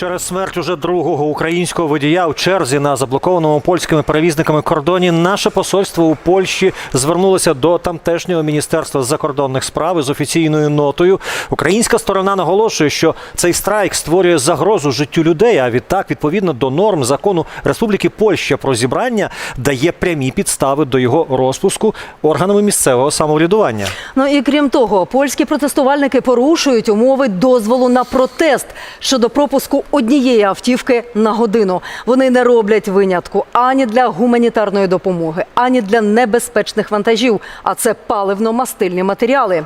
Через смерть уже другого українського водія у черзі на заблокованому польськими перевізниками кордоні наше посольство у Польщі звернулося до тамтешнього міністерства закордонних справ із офіційною нотою. Українська сторона наголошує, що цей страйк створює загрозу життю людей. А відтак, відповідно до норм закону Республіки Польща про зібрання, дає прямі підстави до його розпуску органами місцевого самоврядування. Ну і крім того, польські протестувальники порушують умови дозволу на протест щодо пропуску однієї автівки на годину. Вони не роблять винятку ані для гуманітарної допомоги, ані для небезпечних вантажів. А це паливно-мастильні матеріали.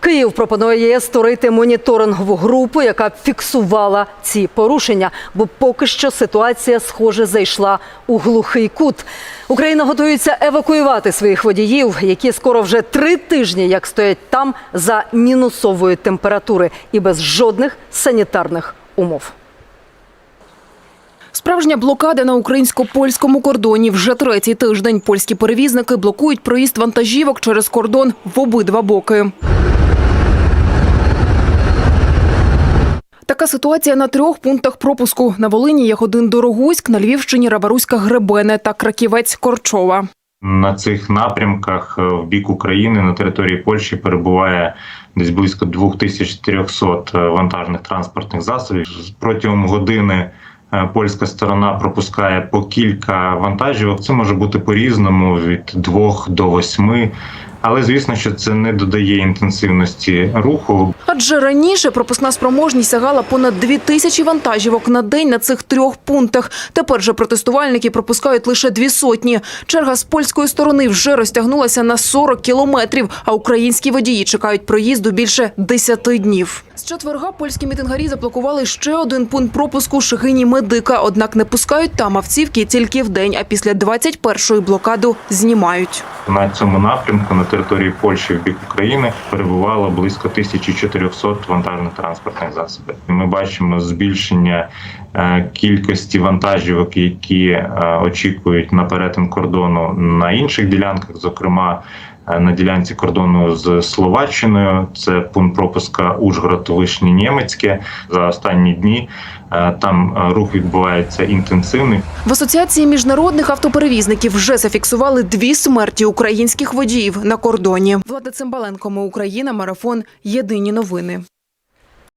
Київ пропонує створити моніторингову групу, яка фіксувала ці порушення, бо поки що ситуація схоже зайшла у глухий кут. Україна готується евакуювати своїх водіїв, які скоро вже три тижні як стоять там за мінусової температури і без жодних санітарних умов. Справжня блокада на українсько-польському кордоні. Вже третій тиждень польські перевізники блокують проїзд вантажівок через кордон в обидва боки. Така ситуація на трьох пунктах пропуску. На Волині є один Дорогуськ, на Львівщині Раваруська Гребене та Краківець Корчова. На цих напрямках е, в бік України на території Польщі перебуває десь близько 2300 вантажних транспортних засобів. Протягом години е, польська сторона пропускає по кілька вантажівок. Це може бути по-різному від двох до 8. Але звісно, що це не додає інтенсивності руху. Адже раніше пропускна спроможність сягала понад дві тисячі вантажівок на день на цих трьох пунктах. Тепер же протестувальники пропускають лише дві сотні. Черга з польської сторони вже розтягнулася на 40 кілометрів, а українські водії чекають проїзду більше 10 днів. З четверга польські мітингарі заблокували ще один пункт пропуску Шигині Медика. Однак не пускають там автівки тільки в день, а після 21-ї блокаду знімають. На цьому напрямку на території Польщі в бік України перебувало близько 1400 вантажних транспортних засобів. Ми бачимо збільшення е, кількості вантажівок, які е, очікують на перетин кордону на інших ділянках, зокрема. Е, На ділянці кордону з Словаччиною це пункт пропуска Ужгород Вишні Німецьке. За останні дні е, там е, рух відбувається інтенсивний. В асоціації міжнародних автоперевізників вже зафіксували дві смерті українських водіїв на кордоні. Влада Цимбаленко, ми Україна, марафон. Єдині новини.